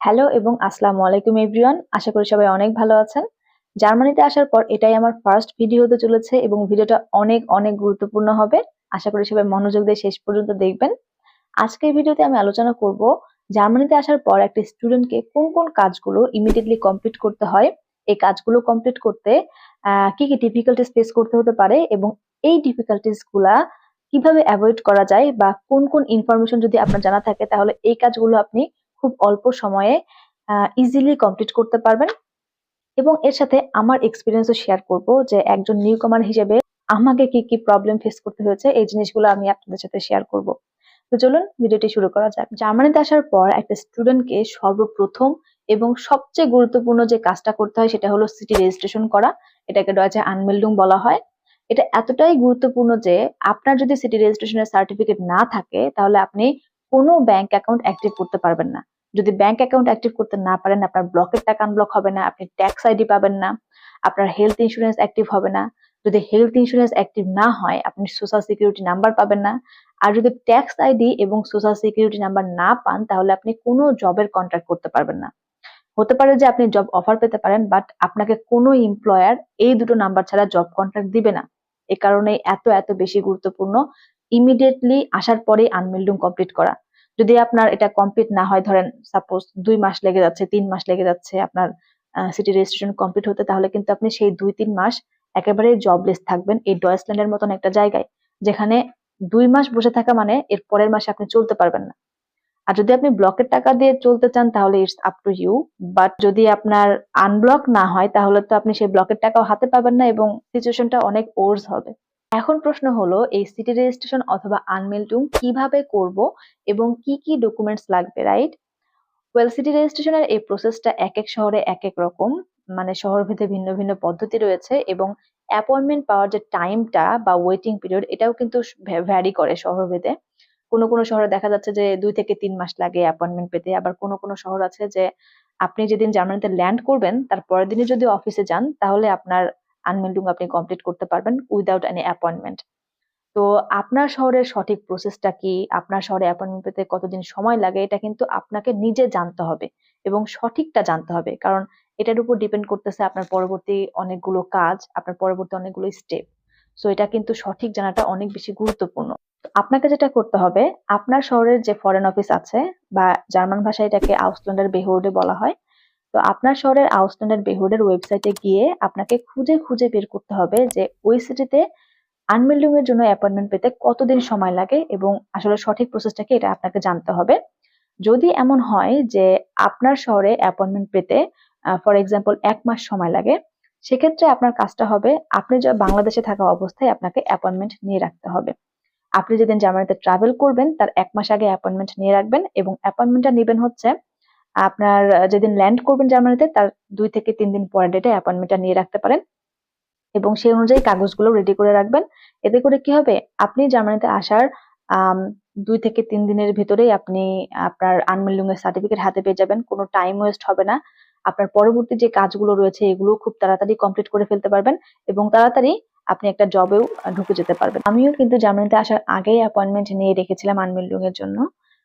Hello এবং আসসালামু আলাইকুম এভরিওয়ান আশা করি সবাই অনেক ভালো আছেন। জার্মানিতে আসার পর এটাই আমার ফার্স্ট ভিডিও হতে চলেছে এবং ভিডিওটা অনেক অনেক গুরুত্বপূর্ণ হবে। আশা করি সবাই মনোযোগ দিয়ে শেষ পর্যন্ত দেখবেন। আজকের ভিডিওতে আমি আলোচনা করব জার্মানিতে আসার পর একটা স্টুডেন্টকে কোন কোন কাজগুলো ইমিডিয়েটলি কমপ্লিট করতে হয়। এই কাজগুলো কমপ্লিট করতে কি কি ডিফিকাল্টিস ফেস করতে হতে পারে এবং এই ডিফিকাল্টিসগুলা কীভাবে অ্যাভয়েড করা যায় বা কোন কোন ইনফরমেশন যদি আপনার জানা থাকে তাহলে এই কাজগুলো আপনি খুব অল্প সময়ে ইজিলি কমপ্লিট করতে পারবেন। এবং এর সাথে আমার এক্সপিরিয়েন্সও শেয়ার করব যে একজন নিউ কমার হিসেবে আমাকে কি কি প্রবলেম ফেস করতে হয়েছে, এই জিনিসগুলো আমি আপনাদের সাথে শেয়ার করব। তো চলুন ভিডিওটি শুরু করা যাক। জার্মানিতে আসার পর একটা স্টুডেন্টকে সর্বপ্রথম এবং সবচেয়ে গুরুত্বপূর্ণ যে কাজটা করতে হয় সেটা হলো সিটি রেজিস্ট্রেশন করা। এটাকে ডয়েচে আনমেল্ডুং বলা হয়। এটা এতটাই গুরুত্বপূর্ণ যে আপনার যদি সিটি রেজিস্ট্রেশনের সার্টিফিকেট না থাকে, তাহলে আপনি কোনো ব্যাংক অ্যাকাউন্ট অ্যাক্টিভ করতে পারবেন না। যদি ব্যাংক অ্যাকাউন্ট অ্যাক্টিভ করতে না পারেন, আপনার ব্লকের টাকা আনব্লক হবে না, আপনি ট্যাক্স আইডি পাবেন না, আপনার হেলথ ইন্স্যুরেন্স অ্যাক্টিভ হবে না। যদি হেলথ ইন্স্যুরেন্স অ্যাক্টিভ না হয়, আপনি সোশ্যাল সিকিউরিটি নাম্বার পাবেন না। আর যদি ট্যাক্স আইডি এবং সোশ্যাল সিকিউরিটি নাম্বার না পান, তাহলে আপনি কোনো জবের কন্ট্রাক্ট করতে পারবেন না। হতে পারে যে আপনি জব অফার পেতে পারেন বাট আপনাকে কোনো এমপ্লয়ার এই দুটো নাম্বার ছাড়া জব কন্ট্রাক্ট দিবে না। এ কারণে এত এত বেশি গুরুত্বপূর্ণ ইমিডিয়েটলি আসার পরেই আনমিল্ডিং কমপ্লিট করা। যদি আপনার এটা কমপ্লিট না হয়, ধরেন সাপোজ দুই মাস লেগে যাচ্ছে, তিন মাস লেগে যাচ্ছে আপনার সিটি রেজিস্ট্রেশন কমপ্লিট হতে, তাহলে কিন্তু আপনি সেই দুই, তিন মাস একেবারে জবলেস থাকবেন এই ডয়েসল্যান্ডের মতন একটা জায়গায়, যেখানে দুই মাস বসে থাকা মানে এর পরের মাসে আপনি চলতে পারবেন না। আর যদি আপনি ব্লকের টাকা দিয়ে চলতে চান, তাহলে it's up to you but যদি আপনার আনব্লক না হয়, তাহলে তো আপনি সেই ব্লকের টাকাও হাতে পাবেন না এবং সিচুয়েশনটা অনেক ওর্স হবে। এখন প্রশ্ন হলো, এই সিটি রেজিস্ট্রেশন অথবা আনমেল্টুং কীভাবে করব এবং কি কি ডকুমেন্টস লাগবে রাইট ওয়েল সিটি রেজিস্ট্রেশনের এই প্রসেসটা এক এক শহরে এক এক রকম মানে শহর ভেদে ভিন্ন ভিন্ন পদ্ধতি রয়েছে এবং অ্যাপয়েন্টমেন্ট পাওয়ার যে টাইমটা বা ওয়েটিং পিরিয়ড এটাও কিন্তু ভ্যারি করে শহর ভেদে। কোনো কোনো শহরে দেখা যাচ্ছে যে দুই থেকে তিন মাস লাগে অ্যাপয়েন্টমেন্ট পেতে, আবার কোনো কোনো শহর আছে যে আপনি যেদিন জার্মানিতে ল্যান্ড করবেন, তার পরের দিনই যদি অফিসে যান, তাহলে আপনার আনমেল্ডিং আপনি কমপ্লিট করতে পারবেন উইদাউট এনি অ্যাপয়েন্টমেন্ট তো আপনার শহরের সঠিক প্রসেসটা কি? আপনার শহরে অ্যাপয়েন্টমেন্ট পেতে কতদিন সময় লাগে? এটা কিন্তু আপনাকে নিজে জানতে হবে এবং সঠিকটা জানতে হবে। কারণ এটার উপর ডিপেন্ড করতেছে আপনার পরবর্তী অনেকগুলো কাজ, আপনার পরবর্তী অনেকগুলো স্টেপ সো এটা কিন্তু সঠিক জানাটা অনেক বেশি গুরুত্বপূর্ণ। আপনাকে যেটা করতে হবে, আপনার শহরের যে ফরেন অফিস আছে বা জার্মান ভাষায় এটাকে আউসল্যান্ডের বেহুডে বলা হয় তো আপনার শহরের আউসল্যান্ডের বেহুডের ওয়েবসাইটে গিয়ে আপনাকে খুঁজে খুঁজে বের করতে হবে যে ওই সিটিতে আনমেল্ডিং এর জন্য অ্যাপয়েন্টমেন্ট পেতে কতদিন সময় লাগে এবং আসলে সঠিক প্রসেসটা কি এটা আপনাকে জানতে হবে। যদি এমন হয় যে আপনার শহরে অ্যাপয়েন্টমেন্ট পেতে ফর এক্সাম্পল এক মাস সময় লাগে, সেক্ষেত্রে আপনার কাজটা হবে আপনি যা বাংলাদেশে থাকা অবস্থায় আপনাকে অ্যাপয়েন্টমেন্ট নিয়ে রাখতে হবে। আপনি যেদিন জার্মানিতে ট্রাভেল করবেন, তার এক মাস আগে অ্যাপয়েন্টমেন্ট নিয়ে রাখবেন এবং অ্যাপয়েন্টমেন্টটা নেবেন হচ্ছে আপনার যেদিন ল্যান্ড করবেন জার্মানিতে তার দুই থেকে তিন দিন পরের ডেটে অ্যাপয়েন্টমেন্টটা নিয়ে রাখতে পারেন। এবং সেই অনুযায়ী কাগজগুলো রেডি করে রাখবেন। এতে করে কি হবে? আপনি জার্মানিতে আসার দুই থেকে তিন দিনের ভিতরেই আপনি আপনার আনমেল্ডিং এর সার্টিফিকেট হাতে পেয়ে যাবেন। কোনো টাইম ওয়েস্ট হবে না। আপনার পরবর্তী যে কাজগুলো রয়েছে, এগুলো খুব তাড়াতাড়ি কমপ্লিট করে ফেলতে পারবেন এবং তাড়াতাড়ি আপনি একটা জবেও ঢুকে যেতে পারবেন। আমিও কিন্তু জার্মানিতে আসার আগেই অ্যাপয়েন্টমেন্ট নিয়ে রেখেছিলাম আনমেল্ডিং এর জন্য।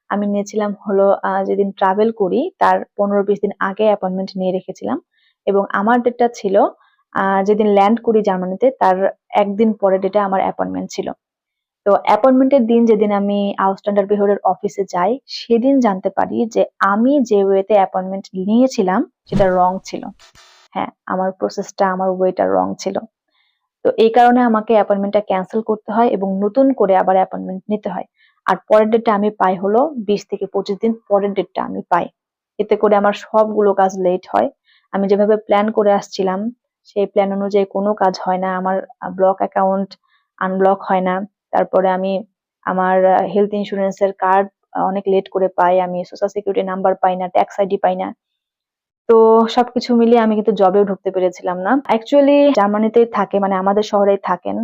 আমি নিয়েছিলাম হলো যেদিন ট্রাভেল করি, তার পনেরো বিশ দিন আগে অ্যাপয়েন্টমেন্ট নিয়ে রেখেছিলাম। এবং আমার ডেটটা ছিল যেদিন ল্যান্ড করি জার্মানিতে, তার একদিন পরে ডেটে আমার অ্যাপয়েন্টমেন্ট ছিল। তো অ্যাপয়েন্টমেন্টের দিন যেদিন আমি আউটস্ট্যান্ডার বিহরের অফিসে যাই, সেদিন জানতে পারি যে আমি যে ওয়েতে অ্যাপয়েন্টমেন্ট নিয়েছিলাম, সেটা রং ছিল। হ্যাঁ আমার প্রসেসটা আমার ওয়েটা রং ছিল। তো এই কারণে আমাকে অ্যাপয়েন্টমেন্টটা ক্যান্সেল করতে হয় এবং নতুন করে আবার অ্যাপয়েন্টমেন্ট নিতে হয়। আর পরের ডেটটা আমি পাই হলো বিশ থেকে পঁচিশ দিন পরের ডেটটা আমি পাই। এতে করে আমার সবগুলো কাজ লেট হয়। আমি যেভাবে প্ল্যান করে আসছিলাম, সেই প্ল্যান অনুযায়ী কোনো কাজ হয় না। আমার ব্লক অ্যাকাউন্ট আনব্লক হয় না। তারপরে আমি আমার হেলথ ইন্স্যুরেন্সের কার্ড অনেক লেট করে পাই। আমি সোশ্যাল সিকিউরিটি নাম্বার পাই না ট্যাক্স আইডি পাই না। তো সবকিছু মিলিয়ে আমি কিন্তু জবেও ঢুকতে পেরেছিলাম না। অ্যাকচুয়ালি জার্মানিতেই থাকে মানে আমাদের শহরেই থাকেন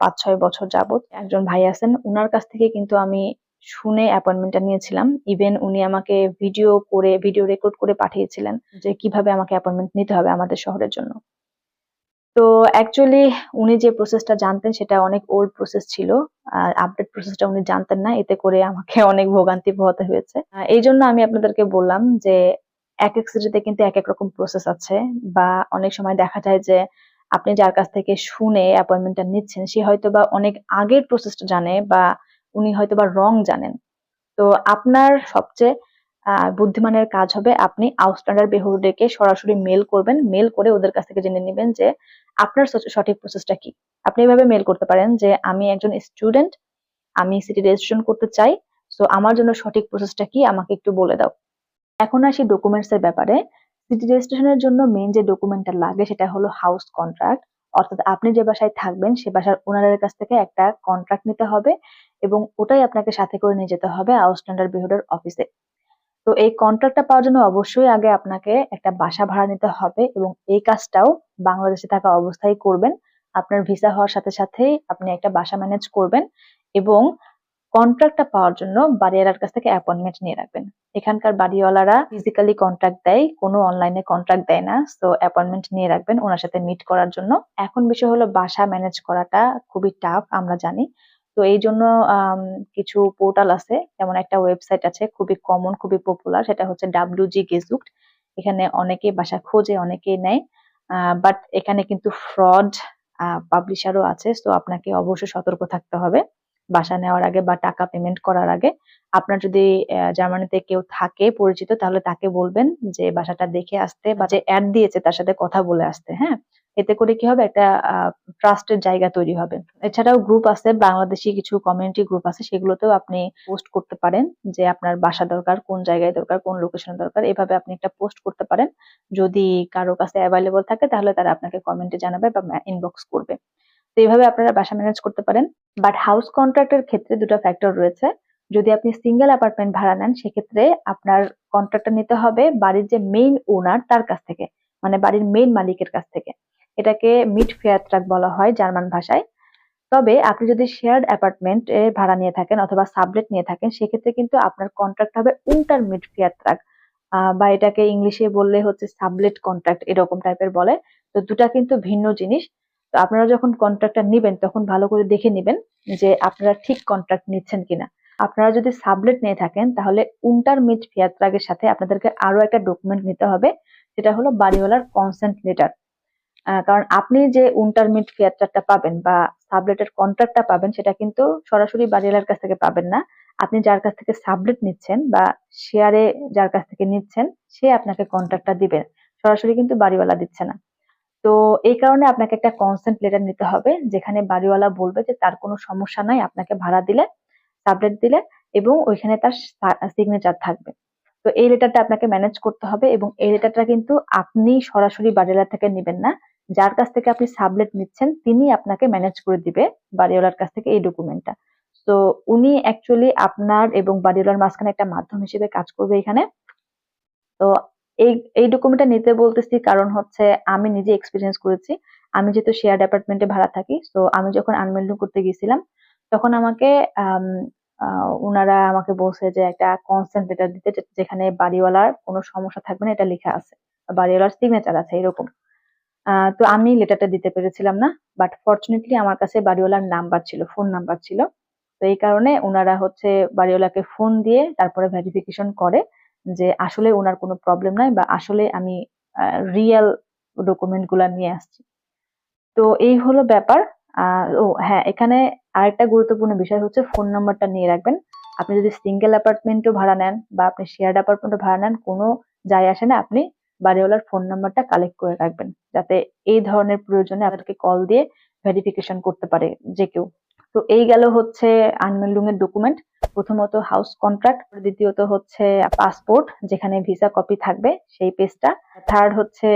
পাঁচ ছয় বছর যাবত একজন ভাই আছেন, উনার কাছ থেকে কিন্তু আমি শুনে অ্যাপয়েন্টমেন্টটা নিয়েছিলাম। ইভেন উনি আমাকে ভিডিও করে ভিডিও রেকর্ড করে পাঠিয়েছিলেন যে কীভাবে আমাকে অ্যাপয়েন্টমেন্ট নিতে হবে আমাদের শহরের জন্য। তো অ্যাকচুয়ালি উনি যে প্রসেসটা জানতেন, সেটা অনেক ওল্ড প্রসেস ছিল। আর আপডেট প্রসেসটা উনি জানতেন না, এতে করে আমাকে অনেক ভোগান্তি পোহাতে হয়েছে। এই জন্য আমি আপনাদেরকে বললাম যে এক এক সিটিতে কিন্তু এক এক রকম প্রসেস আছে বা অনেক সময় দেখা যায় যে আপনি যার কাছ থেকে শুনে অ্যাপয়েন্টমেন্টটা নিচ্ছেন, সে হয়তো বা অনেক আগের প্রসেসটা জানে বা উনি হয়তো বা রং জানেন। তো আপনার সবচেয়ে বুদ্ধিমানের কাজ হবে আপনি আউটস্ট্যান্ডার বেহুডেকে সরাসরি মেল করবেন মেল করে ওদের কাছ থেকে জেনে নেবেন যে আপনার সঠিক প্রসেসটা কি। আপনি এভাবে মেল করতে পারেন যে আমি একজন স্টুডেন্ট আমি সিটি রেজিস্ট্রেশন করতে চাই সো আমার জন্য সঠিক প্রসেসটা কি আমাকে একটু বলে দাও। এখন আসি ডকুমেন্টস এর ব্যাপারে। সিটি রেজিস্ট্রেশনের জন্য মেইন যে ডকুমেন্টটা লাগে সেটা হলো হাউস কন্ট্রাক্ট অর্থাৎ আপনি যে বাসায় থাকবেন, সে বাসার ওনারের কাছ থেকে একটা কন্ট্রাক্ট নিতে হবে এবং ওটাই আপনাকে সাথে করে নিয়ে যেতে হবে আউটস্ট্যান্ডার বিহুডের অফিসে তো এই কন্ট্রাক্টটা পাওয়ার জন্য অবশ্যই আগে আপনাকে একটা বাসা ভাড়া নিতে হবে এবং এই কাজটাও বাংলাদেশে থাকা অবস্থায় করবেন। আপনার ভিসা হওয়ার সাথে সাথেই আপনি একটা বাসা ম্যানেজ করবেন এবং কন্ট্রাক্টটা পাওয়ার জন্য বাড়িওয়ালার কাছ থেকে অ্যাপয়েন্টমেন্ট নিয়ে রাখবেন। এখানকার বাড়িওয়ালারা ফিজিক্যালি কন্ট্রাক্ট দেয়, কোনো অনলাইনে কন্ট্রাক্ট দেয় না তো অ্যাপয়েন্টমেন্ট নিয়ে রাখবেন, ওনার সাথে মিট করার জন্য। এখন বিষয় হলো বাসা ম্যানেজ করাটা খুবই টাফ আমরা জানি। তো এই জন্য কিছু পোর্টাল আছে, যেমন একটা ওয়েবসাইট আছে, খুবই কমন খুবই পপুলার সেটা হচ্ছে ডাব্লিউ জি গেজুক্ট এখানে অনেকেই বাসা খোঁজে, অনেকেই নেয় বাট এখানে কিন্তু ফ্রড পাবলিশারও আছে তো আপনাকে অবশ্যই সতর্ক থাকতে হবে। বাসা নেওয়ার আগে বা টাকা পেমেন্ট করার আগে আপনার যদি জার্মানিতে কেউ থাকে, পরিচিত, তাহলে তাকে বলবেন যে বাসাটা দেখে আসতে বা যে অ্যাড দিয়েছে তার সাথে কথা বলে আসতে হ্যাঁ? এতে করে কি হবে? একটা ট্রাস্টের জায়গা তৈরি হবে। এছাড়াও গ্রুপ আছে, বাংলাদেশি কিছু কমিউনিটি গ্রুপ আছে, সেগুলোতেও আপনি পোস্ট করতে পারেন যে আপনার বাসা দরকার, কোন জায়গায় দরকার, কোন লোকেশনে দরকার। এভাবে আপনি একটা পোস্ট করতে পারেন। যদি কারও কাছে অ্যাভেলেবল থাকে, তাহলে তারা আপনাকে কমেন্টে জানাবে বা ইনবক্স করবে। তো এইভাবে আপনারা বাসা ম্যানেজ করতে পারেন। বাট হাউস কন্ট্রাক্টের ক্ষেত্রে দুটো ফ্যাক্টর রয়েছে। যদি আপনি সিঙ্গেল অ্যাপার্টমেন্ট ভাড়া নেন, সেক্ষেত্রে আপনার কন্ট্রাক্টটা নিতে হবে বাড়ির যে মেইন ওনার তার কাছ থেকে মানে বাড়ির মেইন মালিকের কাছ থেকে। এটাকে মিড ফেয়ারট্রাক বলা হয় জার্মান ভাষায়। তবে আপনি যদি শেয়ার্ড অ্যাপার্টমেন্ট ভাড়া নিয়ে থাকেন অথবা সাবলেট নিয়ে থাকেন, সেক্ষেত্রে কিন্তু আপনার কন্ট্রাক্ট হবে উন্টার মিড ফেয়ারট্রাক বা এটাকে ইংলিশে বললে হচ্ছে সাবলেট কন্ট্রাক্ট এরকম টাইপের বলে। তো দুটা কিন্তু ভিন্ন জিনিস। তো আপনারা যখন কন্ট্রাক্টটা নিবেন, তখন ভালো করে দেখে নিবেন যে আপনারা ঠিক কন্ট্রাক্ট নিচ্ছেন কিনা। আপনারা যদি সাবলেট নিয়ে থাকেন, তাহলে উন্টার মিড ফেয়ারট্রাকের সাথে আপনাদেরকে আরও একটা ডকুমেন্ট নিতে হবে। সেটা হলো বাড়িওয়ালার কনসেন্ট লেটার কারণ আপনি যে উন্টারমিট ফিয়ারটা পাবেন বা সাবলেটের কন্ট্রাক্টটা পাবেন, সেটা কিন্তু সরাসরি বাড়িওয়ালার কাছ থেকে পাবেন না। আপনি যার কাছ থেকে সাবলেট নিচ্ছেন বা শেয়ারে যার কাছ থেকে নিচ্ছেন, সে আপনাকে কন্ট্রাক্টটা দিবেন সরাসরি কিন্তু বাড়িওয়ালা দিচ্ছে না। তো এই কারণে আপনাকে একটা কনসেন্ট লেটার নিতে হবে, যেখানে বাড়িওয়ালা বলবে যে তার কোনো সমস্যা নাই, আপনাকে ভাড়া দিলে সাবলেট দিলে এবং ওইখানে তার সিগনেচার থাকবে। তো এই লেটারটা আপনাকে ম্যানেজ করতে হবে এবং এই লেটারটা কিন্তু আপনি সরাসরি বাড়িওয়ালা থেকে নেবেন না। যার কাছ থেকে আপনি সাবলেট নিচ্ছেন, তিনি আপনাকে ম্যানেজ করে দিবে বাড়িওয়ালার কাছ থেকে এই ডকুমেন্টটা তো উনি অ্যাকচুয়ালি আপনার এবং বাড়িওয়ালার মাঝখানে একটা মাধ্যম হিসেবে কাজ করবে এখানে। তো এই এই ডকুমেন্টটা নিতে বলতেছি কারণ হচ্ছে আমি নিজে এক্সপিরিয়েন্স করেছি। আমি যেহেতু শেয়ার অ্যাপার্টমেন্টে ভাড়া থাকি তো আমি যখন আনমেল্ডিং করতে গেছিলাম তখন আমাকে উনারা আমাকে বলছে যে একটা কনসেন্ট লেটার দিতে যেখানে বাড়িওয়ালার কোনো সমস্যা থাকবে না, এটা লেখা আছে। বাড়িওয়ালার সিগনেচার আছে এরকম। তো আমি লেটারটা দিতে পেরেছিলাম না বাট ফর্চুনেটলি আমার কাছে বাড়িওয়ালার নাম্বার ছিল ফোন নাম্বার ছিল। তো এই কারণে ওনারা হচ্ছে বাড়িওয়ালাকে ফোন দিয়ে তারপরে ভেরিফিকেশন করে। যে আসলে ওনার কোনো প্রবলেম নাই বা আসলে আমি রিয়েল ডকুমেন্টগুলা নিয়ে আসছি। তো এই হলো ব্যাপার। ও হ্যাঁ এখানে আরেকটা গুরুত্বপূর্ণ বিষয় হচ্ছে ফোন নাম্বারটা নিয়ে রাখবেন। আপনি যদি সিঙ্গেল অ্যাপার্টমেন্টও ভাড়া নেন বা আপনি শেয়ার্ড অ্যাপার্টমেন্টও ভাড়া নেন, কোনো যায় আসে না, আপনি বাড়িওয়ালার ফোন নাম্বারটা কালেক্ট করে রাখবেন। যাতে এই ধরনের প্রয়োজনে আপনাকে কল দিয়ে ভেরিফিকেশন করতে পারে যে কেউ। তো এই গেল হচ্ছে আনমেল্ডুং এর ডকুমেন্ট প্রথমত হাউস কন্ট্রাক্ট দ্বিতীয়ত হচ্ছে পাসপোর্ট যেখানে ভিসা কপি থাকবে সেই পেজটা থার্ড হচ্ছে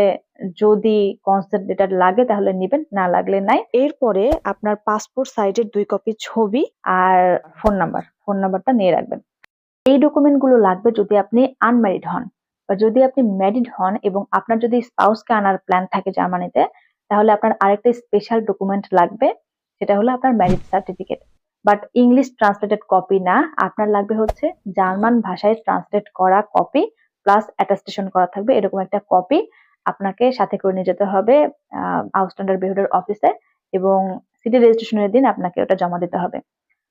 যদি কনসেন্ট লেটার লাগে তাহলে নেবেন, না লাগলে নাই। এরপরে আপনার পাসপোর্ট সাইজের দুই কপি ছবি আর ফোন নাম্বার ফোন নাম্বারটা নিয়ে রাখবেন। এই ডকুমেন্টগুলো লাগবে যদি আপনি আনম্যারিড হন। বা যদি আপনি ম্যারিড হন এবং আপনার যদি স্পাউসকে আনার প্ল্যান থাকে জার্মানিতে, তাহলে আপনার আরেকটা স্পেশাল ডকুমেন্ট লাগবে। সেটা হলো আপনার marriage certificate but English translated copy না, আপনার লাগবে হচ্ছে জার্মান ভাষায় ট্রান্সলেট করা কপি প্লাস অ্যাটাস্টেশন করা থাকবে, এরকম একটা কপি আপনাকে সাথে করে নিয়ে যেতে হবে আউটস্ট্যান্ডার বিহেভিয়ার অফিসে এবং সিটি রেজিস্ট্রেশনের দিন আপনাকে ওটা জমা দিতে হবে।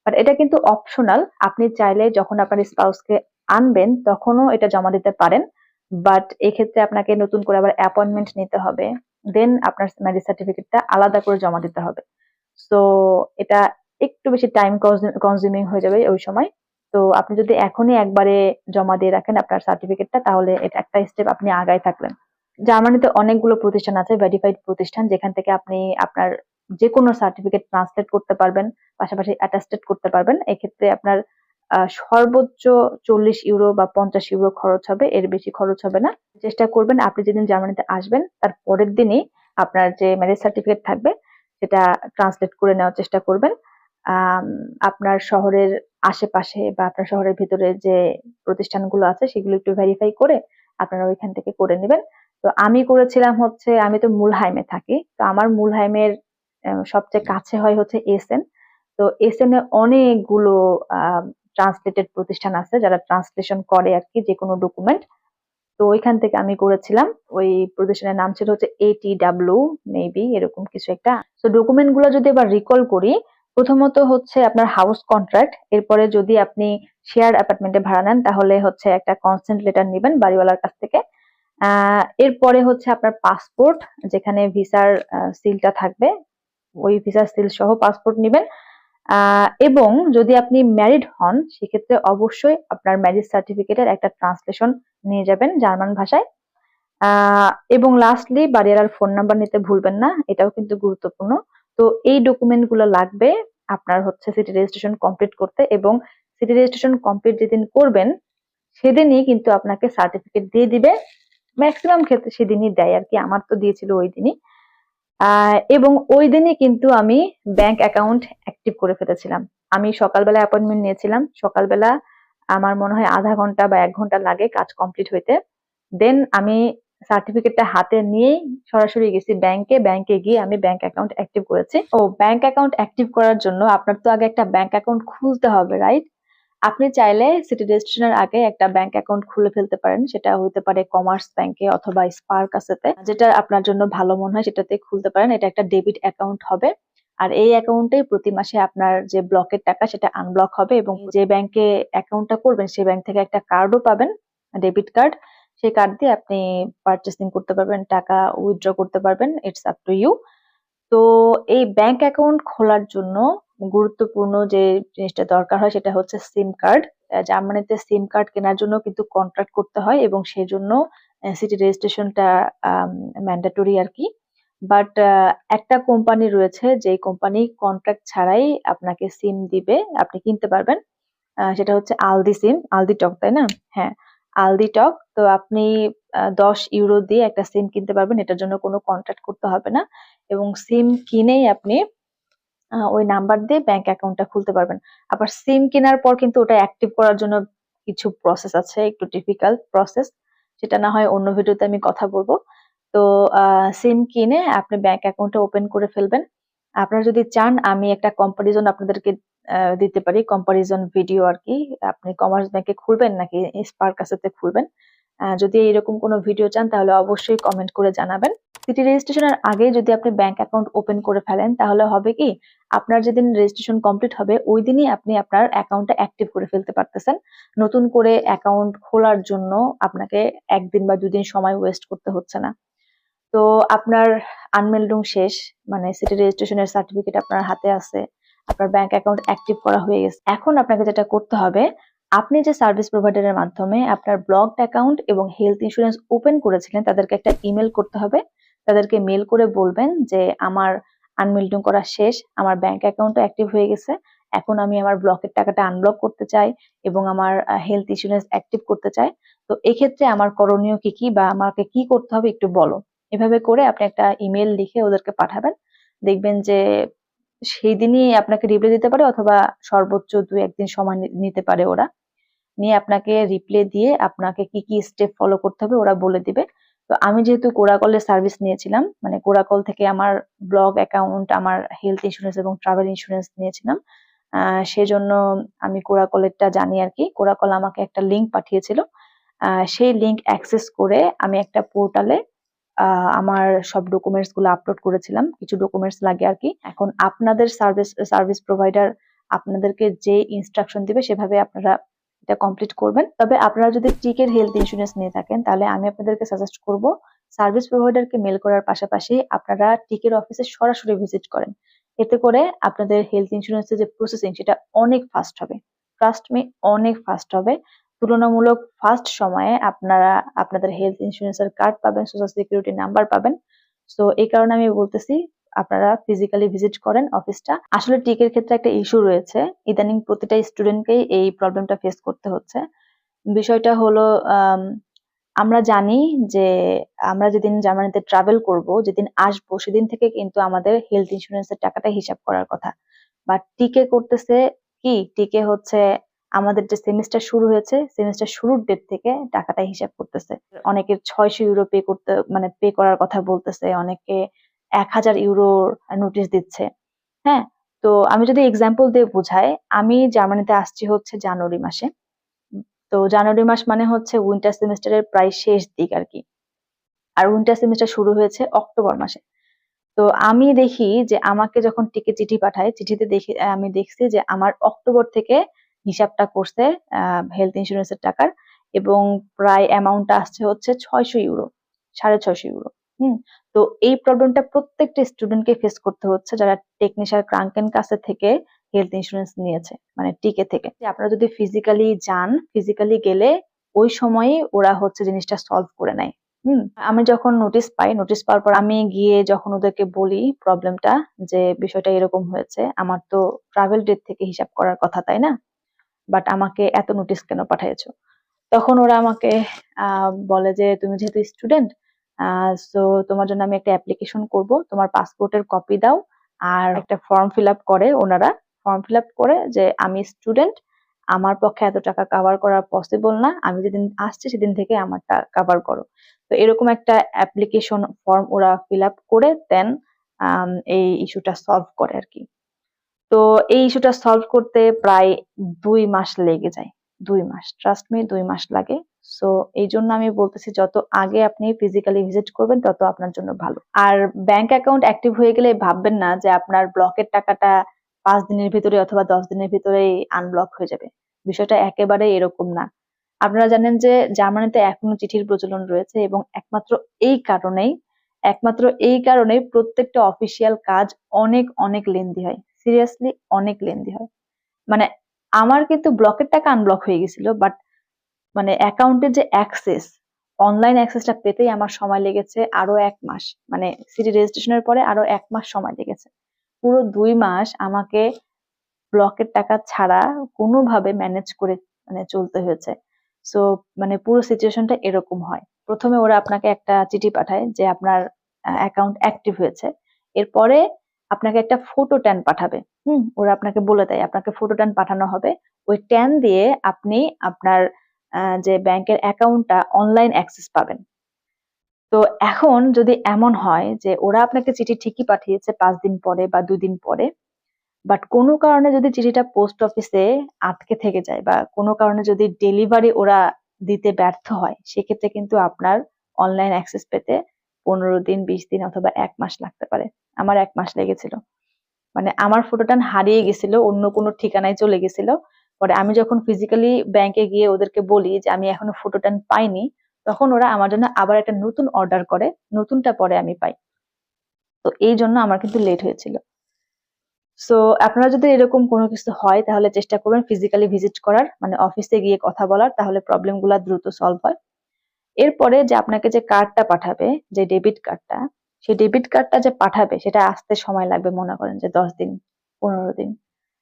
বাট এটা কিন্তু অপশনাল আপনি চাইলে যখন আপনার স্পাউসকে আনবেন তখনও এটা জমা দিতে পারেন বাট এক্ষেত্রে আপনাকে নতুন করে আবার অ্যাপয়েন্টমেন্ট নিতে হবে দেন আপনার ম্যারেজ সার্টিফিকেটটা আলাদা করে জমা দিতে হবে। সো এটা একটু বেশি টাইম কনজিউমিং হয়ে যাবে ওই সময়। তো আপনি যদি এখনই একবারে জমা দিয়ে রাখেন আপনার সার্টিফিকেটটা তাহলে এটা একটা স্টেপ আপনি আগায় থাকলেন জার্মানিতে অনেকগুলো প্রতিষ্ঠান আছে ভেরিফাইড প্রতিষ্ঠান, যেখান থেকে আপনি আপনার যে কোনো সার্টিফিকেট ট্রান্সলেট করতে পারবেন, পাশাপাশি অ্যাটাস্টেড করতে পারবেন। এক্ষেত্রে আপনার সর্বোচ্চ চল্লিশ ইউরো বা পঞ্চাশ ইউরো খরচ হবে, এর বেশি খরচ হবে না। চেষ্টা করবেন, আপনি যেদিন জার্মানিতে আসবেন, তার পরের দিনই আপনার যে ম্যারেজ সার্টিফিকেট থাকবে সেটা ট্রান্সলেট করে নেওয়ার চেষ্টা করবেন। আপনার শহরের আশেপাশে বা আপনার শহরের ভিতরে যে প্রতিষ্ঠানগুলো আছে, সেগুলো একটু ভেরিফাই করে আপনারা ওইখান থেকে করে নেবেন। তো আমি করেছিলাম হচ্ছে, আমি তো মুলহাইমে থাকি, তো আমার মুলহাইমের সবচেয়ে কাছে হয় হচ্ছে এসএন তো এসএন এ অনেকগুলো ট্রান্সলেটেড প্রতিষ্ঠান আছে যারা ট্রান্সলেশন করে আর কি যে কোনো ডকুমেন্ট তো ওইখান থেকে আমি করেছিলাম। ওই প্রতিষ্ঠানের নাম ছিল হচ্ছে এটি ডাব্লিউ মেবি এরকম কিছু একটা। তো ডকুমেন্টগুলো যদি এবার রিকল করি, প্রথমত হচ্ছে আপনার হাউস কন্ট্রাক্ট এরপরে যদি আপনি শেয়ার অ্যাপার্টমেন্টে ভাড়া নেন, তাহলে হচ্ছে একটা কনসেন্ট লেটার নেবেন বাড়িওয়ালার কাছ থেকে। এরপরে হচ্ছে আপনার পাসপোর্ট যেখানে ভিসার সিলটা থাকবে, ওই ভিসার সিল সহ পাসপোর্ট নেবেন। এবং যদি আপনি ম্যারিড হন, সেক্ষেত্রে অবশ্যই আপনার ম্যারেজ সার্টিফিকেটের একটা ট্রান্সলেশন নিয়ে যাবেন জার্মান ভাষায়। এবং লাস্টলি বাড়িওয়ালার ফোন নাম্বার নিতে ভুলবেন না, এটাও কিন্তু গুরুত্বপূর্ণ। তো এই ডকুমেন্টগুলো লাগবে আপনার হচ্ছে সিটি রেজিস্ট্রেশন কমপ্লিট করতে এবং সিটি রেজিস্ট্রেশন কমপ্লিট যেদিন করবেন, সেদিনই কিন্তু আপনাকে সার্টিফিকেট দিয়ে দিবে। ম্যাক্সিমাম ক্ষেত্রে সেদিনই দেয় আর কি, আমার তো দিয়েছিল ওই দিনই। এবং ওই দিনই কিন্তু আমি ব্যাংক অ্যাকাউন্ট অ্যাক্টিভ করে ফেলেছিলাম। আমি সকালবেলা অ্যাপয়েন্টমেন্ট নিয়েছিলাম। সকালবেলা আমার মনে হয় আধা ঘণ্টা বা এক ঘণ্টা লাগে কাজ কমপ্লিট হইতে। দেন আমি সার্টিফিকেটটা হাতে নিয়েই সরাসরি গেছি ব্যাংকে ব্যাংকে গিয়ে আমি ব্যাংক অ্যাকাউন্ট অ্যাক্টিভ করেছি। ও ব্যাংক অ্যাকাউন্ট অ্যাক্টিভ করার জন্য আপনার তো আগে একটা ব্যাংক অ্যাকাউন্ট খুলতে হবে রাইট আপনি চাইলে সিটি রেজিস্ট্রেশনের আগে একটা ব্যাংক অ্যাকাউন্ট খুলে ফেলতে পারেন। সেটা হইতে পারে কমার্স ব্যাংকে অথবা স্পার্ক আছেতে যেটা আপনার জন্য ভালো মনে হয় সেটাতে খুলতে পারেন। এটা একটা ডেবিট অ্যাকাউন্ট হবে। আর এই অ্যাকাউন্টে প্রতি মাসে আপনার যে ব্লকের টাকা সেটা আনব্লক হবে এবং যে ব্যাংকে অ্যাকাউন্টটা করবেন সেই ব্যাংক থেকে একটা কার্ডও পাবেন ডেবিট কার্ড সেই কার্ড দিয়ে আপনি পারচেসিং করতে পারবেন টাকা উইথড্র করতে পারবেন ইটস আপ টু ইউ তো এই ব্যাংক অ্যাকাউন্ট খোলার জন্য গুরুত্বপূর্ণ যে জিনিসটা দরকার হয় সেটা হচ্ছে সিম কার্ড জার্মানিতে সিম কার্ড কেনার জন্য কিন্তু কন্ট্রাক্ট করতে হয় এবং সেই জন্য সিটি রেজিস্ট্রেশনটা ম্যান্ডেটরি আর কি। বাট একটা কোম্পানি রয়েছে যে কোম্পানি কন্ট্রাক্ট ছাড়াই আপনাকে সিম দিবে, আপনি কিনতে পারবেন। সেটা হচ্ছে আলদি সিম আলদি টক তাই না? হ্যাঁ আলদি টক তো আপনি দশ ইউরো দিয়ে একটা সিম কিনতে পারবেন, এটার জন্য কোনো কন্ট্রাক্ট করতে হবে না। এবং সিম কিনেই আপনি ওই নাম্বার দিয়ে ব্যাংক অ্যাকাউন্টটা খুলতে পারবেন। আবার সিম কেনার পর কিন্তু ওটা অ্যাক্টিভ করার জন্য কিছু প্রসেস আছে, একটু ডিফিকাল্ট প্রসেস সেটা না হয় অন্য ভিডিওতে আমি কথা বলব। তো সিম কিনে আপনি ব্যাংক অ্যাকাউন্টটা ওপেন করে ফেলবেন। আপনারা যদি চান, আমি একটা কম্পারিজন আপনাদেরকে দিতে পারি। কম্পারিজন ভিডিও আর কি। আপনি কমার্স ব্যাংকে খুলবেন নাকি স্পার্ক কাসেতে খুলবেন? যদি এরকম কোনো ভিডিও চান, তাহলে অবশ্যই কমেন্ট করে জানাবেন। সিটি রেজিস্ট্রেশনের আগে যদি আপনি ব্যাংক অ্যাকাউন্ট ওপেন করে ফেলেন, তাহলে হবে কি, আপনার যেদিন রেজিস্ট্রেশন কমপ্লিট হবে ওই দিনই আপনি আপনার অ্যাকাউন্টটা অ্যাক্টিভ করে ফেলতে পারতেছেন। নতুন করে অ্যাকাউন্ট খোলার জন্য আপনাকে একদিন বা দুদিন সময় ওয়েস্ট করতে হচ্ছে না। তো আপনার আনমেল্ডুং শেষ মানে সিটি রেজিস্ট্রেশনের সার্টিফিকেট আপনার হাতে আছে, আপনার ব্যাংক অ্যাকাউন্ট অ্যাক্টিভ করা হয়ে গেছে। এখন আপনাকে যেটা করতে হবে, আপনি যে সার্ভিস প্রোভাইডারের মাধ্যমে আপনার ব্লকড অ্যাকাউন্ট এবং হেলথ ইন্স্যুরেন্স ওপেন করেছিলেন, তাদেরকে একটা ইমেল করতে হবে। তাদেরকে মেল করে বলবেন যে, আমার আনমেল্ডিং করা শেষ, আমার ব্যাংক অ্যাকাউন্টও অ্যাক্টিভ হয়ে গেছে, এখন আমি আমার ব্লকের টাকাটা আনব্লক করতে চাই এবং আমার হেলথ ইন্স্যুরেন্স অ্যাক্টিভ করতে চাই। তো এক্ষেত্রে আমার করণীয় কি কি বা আমাকে কি করতে হবে একটু বলো। এভাবে করে আপনি একটা ইমেল লিখে ওদেরকে পাঠাবেন। দেখবেন যে সেই দিনই আপনাকে রিপ্লাই দিতে পারে অথবা সর্বোচ্চ দু একদিন সময় নিতে পারে ওরা। নিয়ে আপনাকে রিপ্লাই দিয়ে আপনাকে কি কি স্টেপ ফলো করতে হবে ওরা বলে দিবে। তো আমি যেহেতু কোরাকলের সার্ভিস নিয়েছিলাম মানে কোরাকল থেকে আমার ব্লগ অ্যাকাউন্ট আমার হেলথ ইন্স্যুরেন্স এবং ট্রাভেল ইন্স্যুরেন্স নিয়েছিলাম সেজন্য আমি কোরাকলেরটা জানি আর কি। কোরাকল আমাকে একটা লিংক পাঠিয়েছিল সেই লিংক অ্যাক্সেস করে আমি একটা পোর্টালে আমার সব ডকুমেন্টসগুলো আপলোড করেছিলাম। কিছু ডকুমেন্টস লাগে আর কি। এখন আপনাদের সার্ভিস সার্ভিস প্রোভাইডার আপনাদেরকে যে ইনস্ট্রাকশন দিবে সেভাবে আপনারা এটা কমপ্লিট করবেন। তবে আপনারা যদি টিকের হেলথ ইন্স্যুরেন্স নিয়ে থাকেন, তাহলে আমি আপনাদেরকে সাজেস্ট করব সার্ভিস প্রোভাইডারকে মেল করার পাশাপাশি আপনারা টিকের অফিসে সরাসরি ভিজিট করেন। এতে করে আপনাদের হেলথ ইন্স্যুরেন্সের যে প্রসেসিং সেটা অনেক ফাস্ট হবে। ট্রাস্ট মি অনেক ফাস্ট হবে। তুলনামূলক ফাস্ট সময়ে আপনারা, আপনাদের হেলথ ইন্স্যুরেন্সের কার্ড পাবেন সোশ্যাল সিকিউরিটি নাম্বার পাবেন। সো এই কারণে আমি বলতেছি আপনারা ফিজিক্যালি ভিজিট করেন অফিসটা আসলে টিকের ক্ষেত্রে একটা ইস্যু রয়েছে। ইদানিং প্রতিটা স্টুডেন্টকেই এই প্রবলেমটা ফেস করতে হচ্ছে। বিষয়টা হলো আম, আমরা জানি যে আমরা যেদিন জার্মানিতে ট্রাভেল করব যেদিন আসব সেদিন থেকে কিন্তু আমাদের হেলথ ইন্স্যুরেন্সের টাকাটা হিসাব করার কথা। বা টিকে করতেছে কি? টিকে হচ্ছে আমাদের যে সেমিস্টার শুরু হয়েছে সেমিস্টার শুরুর ডেট থেকে টাকাটা হিসাব করতেছে। অনেকের ছয়শো ইউরো পে করতে মানে পে করার কথা বলতেছে অনেকে এক হাজার ইউরোর নোটিশ দিচ্ছে। হ্যাঁ তো আমি যদি এক্সাম্পল দিয়ে বুঝাই, আমি জার্মানিতে আসছি হচ্ছে জানুয়ারি মাসে। তো জানুয়ারি মাস মানে হচ্ছে উইন্টার সেমিস্টারের প্রায় শেষ দিক আর কি। আর উইন্টার সেমিস্টার শুরু হয়েছে অক্টোবর মাসে। তো আমি দেখি যে আমাকে যখন টিকে চিঠি পাঠায়, চিঠিতে দেখি, আমি দেখছি যে আমার অক্টোবর থেকে হিসাবটা করছে হেলথ ইন্স্যুরেন্সের টাকার এবং প্রায় অ্যামাউন্টটা আসছে হচ্ছে ছয়শো ইউরো, সাড়ে ছয়শো ইউরো। হুম, তো এই প্রবলেমটা প্রত্যেকটা স্টুডেন্টকে ফেস করতে হচ্ছে যারা টেকনিশিয়ান ক্রাঙ্কেন কাছে থেকে হেলথ ইন্স্যুরেন্স নিয়েছে মানে টিকে থেকে। আপনারা যদি ফিজিক্যালি যান ফিজিক্যালি গেলে ওই সময়ই ওরা হচ্ছে জিনিসটা সলভ করে নেয়। হুম, আমি যখন নোটিশ পাই নোটিশ পাওয়ার পর আমি গিয়ে যখন ওদেরকে বলি প্রবলেমটা যে বিষয়টা এরকম হয়েছে, আমার তো ট্রাভেল ডেট থেকে হিসাব করার কথা, তাই না? বাট আমাকে এত নোটিশ কেন পাঠিয়েছো তখন ওরা আমাকে বলে যে, তুমি যেহেতু স্টুডেন্ট সো তোমার জন্য আমি একটা অ্যাপ্লিকেশন করব। তোমার পাসপোর্টের কপি দাও আর একটা ফর্ম ফিল করে ওনারা। ফর্ম ফিল করে যে, আমি স্টুডেন্ট আমার পক্ষে এত টাকা কভার করা পসিবল না। আমি যেদিন আসছি সেদিন থেকে আমারটা কভার করো। তো এরকম একটা অ্যাপ্লিকেশন ফর্ম ওরা ফিল করে দেন এই ইস্যুটা সলভ করে আর কি। তো এই ইস্যুটা সলভ করতে প্রায় দুই মাস লেগে যায়। দুই মাস ট্রাস্ট মি দুই মাস লাগে। সো এই জন্য আমি বলতেছি, যত আগে আপনি ফিজিক্যালি ভিজিট করবেন, তত আপনার জন্য ভালো। আর ব্যাংক অ্যাকাউন্ট অ্যাক্টিভ হয়ে গেলে ভাববেন না যে আপনার ব্লকের টাকাটা পাঁচ দিনের ভিতরে অথবা দশ দিনের ভিতরেই আনব্লক হয়ে যাবে। বিষয়টা একেবারে এরকম না। আপনারা জানেন যে জার্মানিতে এখনও চিঠির প্রচলন রয়েছে এবং একমাত্র এই কারণেই, একমাত্র এই কারণে প্রত্যেকটা অফিসিয়াল কাজ অনেক অনেক লেন্দি হয়। সিরিয়াসলি অনেক লেন্দি হয়। মানে আমার কিন্তু ব্লকের টাকা আনব্লক হয়ে গেছিল বাট মানে অ্যাকাউন্টের যে অ্যাক্সেস অনলাইন অ্যাক্সেসটা পেতেই আমার সময় লেগেছে আরও এক মাস। মানে সিটি রেজিস্ট্রেশনের পরে আরও এক মাস সময় লেগেছে। পুরো দুই মাস আমাকে ব্লকের টাকা ছাড়া কোনোভাবে ম্যানেজ করে মানে চলতে হয়েছে। সো মানে পুরো সিচুয়েশনটা এরকম হয়। প্রথমে ওরা আপনাকে একটা চিঠি পাঠায় যে আপনার অ্যাকাউন্ট অ্যাক্টিভ হয়েছে। এরপরে আপনাকে একটা ফটো ট্যান পাঠাবে। হুম, ওরা আপনাকে বলে দেয়, আপনাকে ফটো ট্যান পাঠানো হবে। ওই ট্যান দিয়ে আপনি আপনার যে ব্যাংকের অ্যাকাউন্টটা অনলাইন অ্যাক্সেস পাবেন। তো এখন যদি এমন হয় যে ওরা আপনাকে চিঠি ঠিকই পাঠিয়েছে পাঁচ দিন পরে বা দুই দিন পরে বাট কোনো কারণে যদি চিঠিটা পোস্ট অফিসে আটকে থেকে যায় বা কোনো কারণে যদি ডেলিভারি ওরা দিতে ব্যর্থ হয়, সেক্ষেত্রে কিন্তু আপনার অনলাইন অ্যাক্সেস পেতে পনেরো দিন, বিশ দিন অথবা এক মাস লাগতে পারে। আমার এক মাস লেগেছিল। মানে আমার ফটোটা হারিয়ে গেছিল, অন্য কোনো ঠিকানায় চলে গেছিল পরে আমি যখন ফিজিক্যালি ব্যাংকে গিয়ে ওদেরকে বলি যে আমি এখনও ফটোটা পাইনি, তখন ওরা আমার জন্য আবার একটা নতুন অর্ডার করে, নতুনটা পরে আমি পাই। তো এই জন্য আমার কিন্তু লেট হয়েছিল। সো আপনারা যদি এরকম কোনো কিছু হয়, তাহলে চেষ্টা করবেন ফিজিক্যালি ভিজিট করার মানে অফিসে গিয়ে কথা বলার, তাহলে প্রবলেমগুলো দ্রুত সলভ হয়। এরপরে যে আপনাকে যে কার্ডটা পাঠাবে, যে ডেবিট কার্ডটা সেই ডেবিট কার্ডটা যে পাঠাবে, সেটা আসতে সময় লাগবে মনে করেন যে দশ দিন, পনেরো দিন।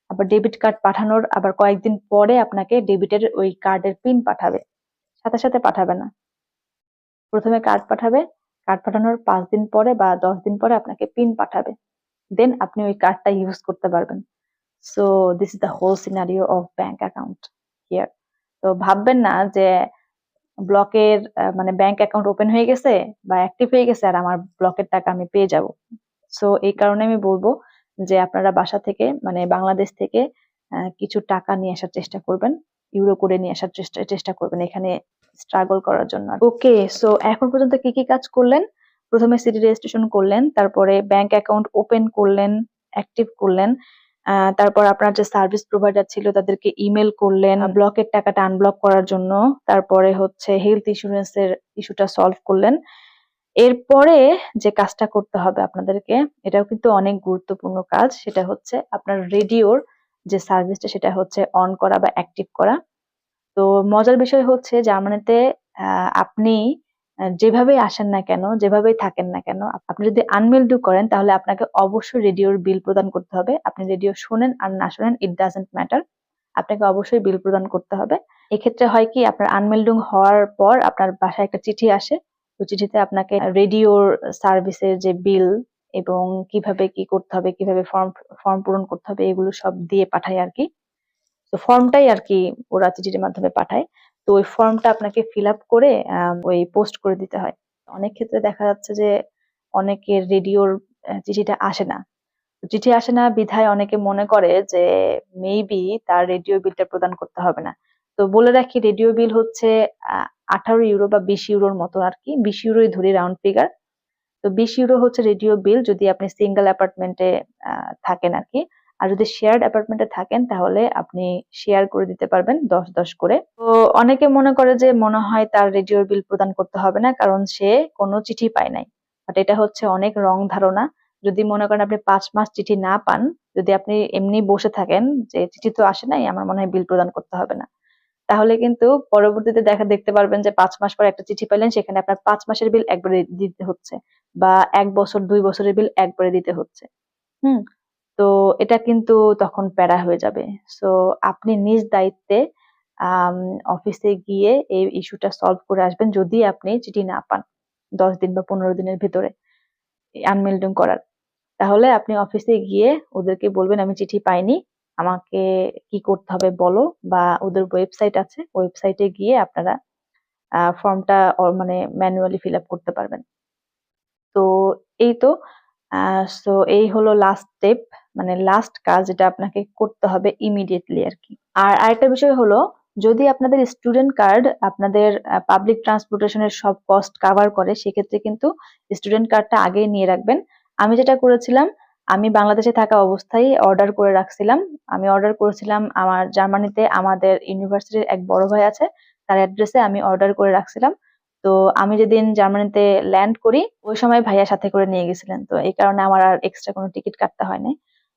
আবার ডেবিট কার্ড পাঠানোর আবার কয়েকদিন পরে আপনাকে ডেবিটের ওই কার্ডের পিন পাঠাবে। সাথে সাথে পাঠাবে না। প্রথমে কার্ড পাঠাবে কার্ড পাঠানোর পাঁচ দিন পরে বা দশ দিন পরে আপনাকে পিন পাঠাবে। দেন আপনি ওই কার্ডটা ইউজ করতে পারবেন। So this is the whole scenario of bank account here তো ভাববেন না যে ব্লকের মানে ব্যাংক অ্যাকাউন্ট ওপেন হয়ে গেছে বা অ্যাক্টিভ হয়ে গেছে আর আমার ব্লকের টাকা আমি পেয়ে যাব। সো এই কারণে আমি বলব যে আপনারা বাসা থেকে মানে বাংলাদেশ থেকে কিছু টাকা নিয়ে আসার চেষ্টা করবেন ইউরো করে নিয়ে আসার চেষ্টা চেষ্টা করবেন এখানে স্ট্রাগল করার জন্য ওকে সো এখন পর্যন্ত কি কি কাজ করলেন? প্রথমে সিটি রেজিস্ট্রেশন করলেন তারপরে ব্যাংক অ্যাকাউন্ট ওপেন করলেন অ্যাক্টিভ করলেন আহ, তারপর আপনার যে সার্ভিস প্রোভাইডার ছিল তাদেরকে ইমেল করলেন ব্লকের টাকাটা আনব্লক করার জন্য তারপরে হচ্ছে হেলথ ইন্স্যুরেন্সের ইস্যুটা সলভ করলেন এরপরে যে কাজটা করতে হবে আপনাদেরকে, এটাও কিন্তু অনেক গুরুত্বপূর্ণ কাজ, সেটা হচ্ছে আপনার রেডিওর যে সার্ভিসটা, সেটা হচ্ছে অন করা বা অ্যাক্টিভ করা। তো মজার বিষয় হচ্ছে জার্মানিতে আপনি যেভাবেই আসেন না কেন, যেভাবেই থাকেন না কেন আপনি যদি আনমেলডু করেন, তাহলে আপনাকে অবশ্যই রেডিওর বিল প্রদান করতে হবে। আপনি রেডিও শোনেন আর না শোনেন ইট ডাজেন্ট ম্যাটার আপনাকে অবশ্যই বিল প্রদান করতে হবে। এক্ষেত্রে হয় কি, আপনার আনমেলডুং হওয়ার পর আপনার বাসায় একটা চিঠি আসে তো চিঠিতে আপনাকে রেডিওর সার্ভিসের যে বিল এবং কীভাবে কি করতে হবে, কীভাবে ফর্ম ফর্ম পূরণ করতে হবে, এগুলো সব দিয়ে পাঠায় আর কি তো ফর্মটাই আর কি ওরা চিঠির মাধ্যমে পাঠায়। তো ওই ফর্মটা আপনাকে ফিল আপ করে ওই পোস্ট করে দিতে হয়। অনেক ক্ষেত্রে দেখা যাচ্ছে যে অনেকের রেডিওর চিঠিটা আসে না। চিঠি আসে না বিধায় অনেকে মনে করে যে মেবি তার রেডিও বিলটা প্রদান করতে হবে না। তো বলে রাখি, রেডিও বিল হচ্ছে আঠারো ইউরো বা বিশ ইউরোর মতো আর কি, বিশ ইউরোই ধরি রাউন্ড ফিগার তো বিশ ইউরো হচ্ছে রেডিও বিল যদি আপনি সিঙ্গেল অ্যাপার্টমেন্টে থাকেন আর কি। আর যদি শেয়ার্ড অ্যাপার্টমেন্টে থাকেন, তাহলে আপনি শেয়ার করে দিতে পারবেন দশ দশ করে। তো অনেকে মনে করে যে মনে হয় তার রেডিওর বিল প্রদান করতে হবে না, কারণ সে কোনো চিঠি পায় নাই। বাট এটা হচ্ছে অনেক রং ধারণা। যদি মনে করেন আপনি পাঁচ মাস চিঠি না পান, যদি আপনি এমনি বসে থাকেন যে চিঠি তো আসে নাই, আমার মনে হয় বিল প্রদান করতে হবে না। তাহলে কিন্তু পরবর্তীতে দেখা, দেখতে পারবেন যে পাঁচ মাস পর একটা চিঠি পাইলেন, সেখানে আপনার পাঁচ মাসের বিল একবারে দিতে হচ্ছে বা এক বছর, দুই বছরের বিল একবারে দিতে হচ্ছে। হুম? তো এটা কিন্তু তখন প্যারা হয়ে যাবে। সো আপনি নিজ দায়িত্বে অফিসে গিয়ে এই ইস্যুটা সলভ করে আসবেন যদি আপনি চিঠি না পান দশ দিন বা পনেরো দিনের ভিতরে আনমেল্ডিং করার। তাহলে আপনি অফিসে গিয়ে ওদেরকে বলবেন, আমি চিঠি পাইনি। আমাকে কি করতে হবে বলো বা ওদের ওয়েবসাইট আছে ওয়েবসাইটে গিয়ে আপনারা ফর্মটা মানে ম্যানুয়ালি ফিল আপ করতে পারবেন। তো এই তো সো এই হলো লাস্ট স্টেপ মানে লাস্ট কাজ যেটা আপনাকে করতে হবে ইমিডিয়েটলি আর কি। আর আরেকটা বিষয় হলো, যদি আপনাদের স্টুডেন্ট কার্ড আপনাদের পাবলিক ট্রান্সপোর্টেশনের সব কস্ট কাভার করে, সেক্ষেত্রে কিন্তু স্টুডেন্ট কার্ডটা আগেই নিয়ে রাখবেন। আমি যেটা করেছিলাম আমি বাংলাদেশে থাকা অবস্থায় অর্ডার করে রাখছিলাম। আমি অর্ডার করেছিলাম আমার জার্মানিতে আমাদের ইউনিভার্সিটির এক বড় ভাই আছে, তার অ্যাড্রেসে আমি অর্ডার করে রাখছিলাম। তো আমি যেদিন জার্মানিতে ল্যান্ড করি, ওই সময় ভাইয়া সাথে করে নিয়ে গেছিলেন। তো এই কারণে আমার আর এক্সট্রা কোনো টিকিট কাটতে হয় নাই।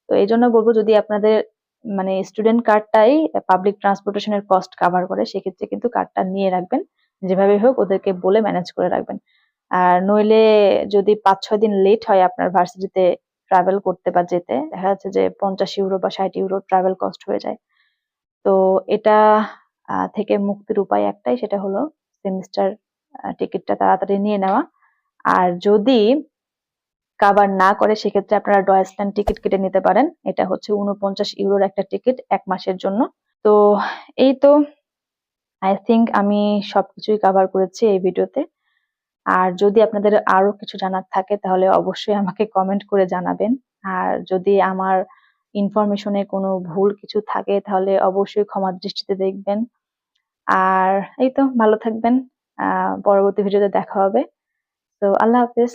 তো এই জন্য বলব, যদি আপনাদের মানে স্টুডেন্ট কার্ডটাই পাবলিক ট্রান্সপোর্টেশনের কস্ট কাভার করে, সেক্ষেত্রে কিন্তু কার্ডটা নিয়ে রাখবেন। যেভাবে হোক, ওদেরকে বলে ম্যানেজ করে রাখবেন। আর নইলে যদি পাঁচ ছয় দিন লেট হয় আপনার ভার্সিটিতে ট্রাভেল করতে বা যেতে, দেখা যাচ্ছে যে পঞ্চাশ ইউরো বা ষাট ইউরো ট্রাভেল কস্ট হয়ে যায়। তো এটা থেকে মুক্তির উপায় একটাই, সেটা হলো সেমিস্টার টিকিটটা তাড়াতাড়ি নিয়ে নেওয়া। আর যদি কাবার না করে, সেক্ষেত্রে আপনারা ডয়েসল্যান্ড টিকিট কেটে নিতে পারেন। এটা হচ্ছে উনপঞ্চাশ ইউরোর একটা টিকিট এক মাসের জন্য। তো এই তো আই থিঙ্ক আমি সবকিছুই কাভার করেছি এই ভিডিওতে আর যদি আপনাদের আরও কিছু জানার থাকে, তাহলে অবশ্যই আমাকে কমেন্ট করে জানাবেন। আর যদি আমার ইনফরমেশনে কোনো ভুল কিছু থাকে, তাহলে অবশ্যই ক্ষমা দৃষ্টিতে দেখবেন। আর এই তো, ভালো থাকবেন। পরবর্তী ভিডিওতে দেখা হবে। তো, আল্লাহ হাফিজ।